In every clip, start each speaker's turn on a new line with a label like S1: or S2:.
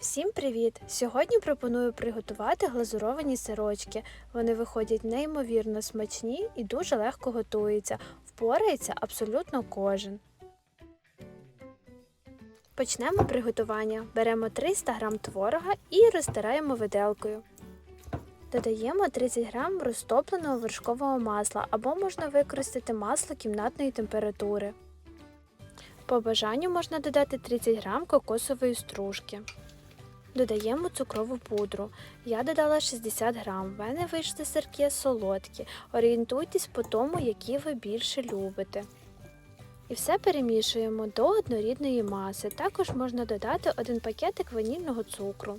S1: Всім привіт! Сьогодні пропоную приготувати глазуровані сирочки. Вони виходять неймовірно смачні і дуже легко готуються. Впорається абсолютно кожен. Почнемо приготування. Беремо 300 г творога і розтираємо виделкою. Додаємо 30 г розтопленого вершкового масла або можна використати масло кімнатної температури. По бажанню можна додати 30 г кокосової стружки. Додаємо цукрову пудру. Я додала 60 грам. В мене вийшли сирки солодкі. Орієнтуйтесь по тому, які ви більше любите. І все перемішуємо до однорідної маси. Також можна додати один пакетик ванільного цукру.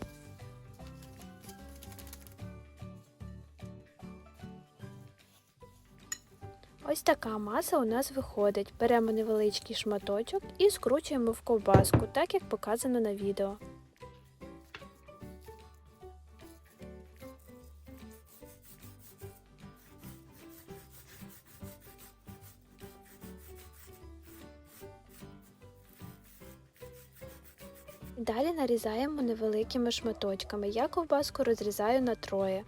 S1: Ось така маса у нас виходить. Беремо невеличкий шматочок і скручуємо в ковбаску, так як показано на відео. Далі нарізаємо невеликими шматочками. Я ковбаску розрізаю на троє.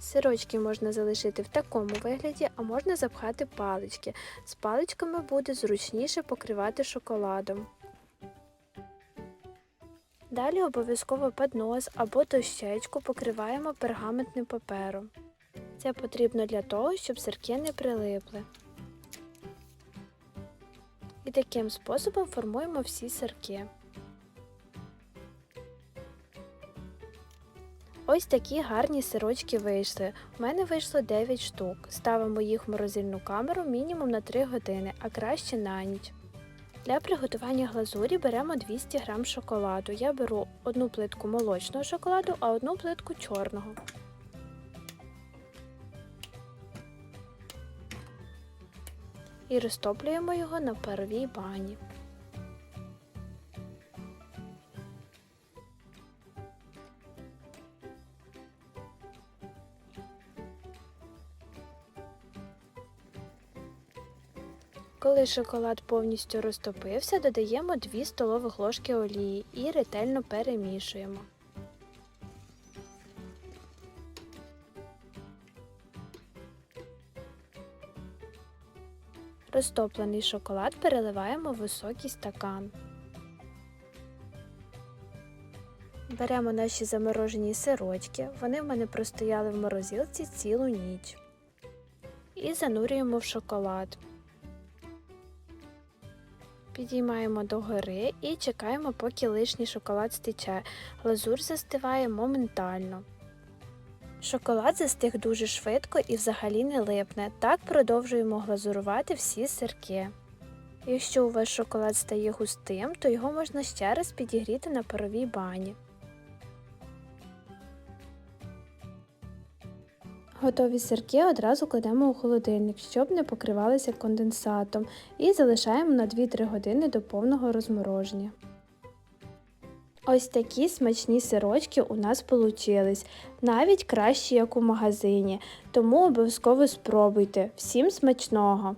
S1: Сирочки можна залишити в такому вигляді, а можна запхати палички. З паличками буде зручніше покривати шоколадом. Далі обов'язково поднос або дощечку покриваємо пергаментним папером. Це потрібно для того, щоб сирки не прилипли. Таким способом формуємо всі сирки. Ось такі гарні сирочки вийшли. У мене вийшло 9 штук. Ставимо їх в морозильну камеру мінімум на 3 години, а краще на ніч. Для приготування глазурі беремо 200 г шоколаду. Я беру одну плитку молочного шоколаду, а одну плитку чорного. І розтоплюємо його на паровій бані. Коли шоколад повністю розтопився, додаємо 2 столових ложки олії і ретельно перемішуємо. Розтоплений шоколад переливаємо в високий стакан. Беремо наші заморожені сирочки, вони в мене простояли в морозилці цілу ніч. І занурюємо в шоколад. Підіймаємо догори і чекаємо, поки лишній шоколад стече. Глазур застиває моментально. Шоколад застиг дуже швидко і взагалі не липне. Так продовжуємо глазурувати всі сирки. Якщо у вас шоколад стає густим, то його можна ще раз підігріти на паровій бані. Готові сирки одразу кладемо у холодильник, щоб не покривалися конденсатом, і залишаємо на 2-3 години до повного розмороження. Ось такі смачні сирочки у нас получились, навіть кращі, як у магазині, тому обов'язково спробуйте. Всім смачного!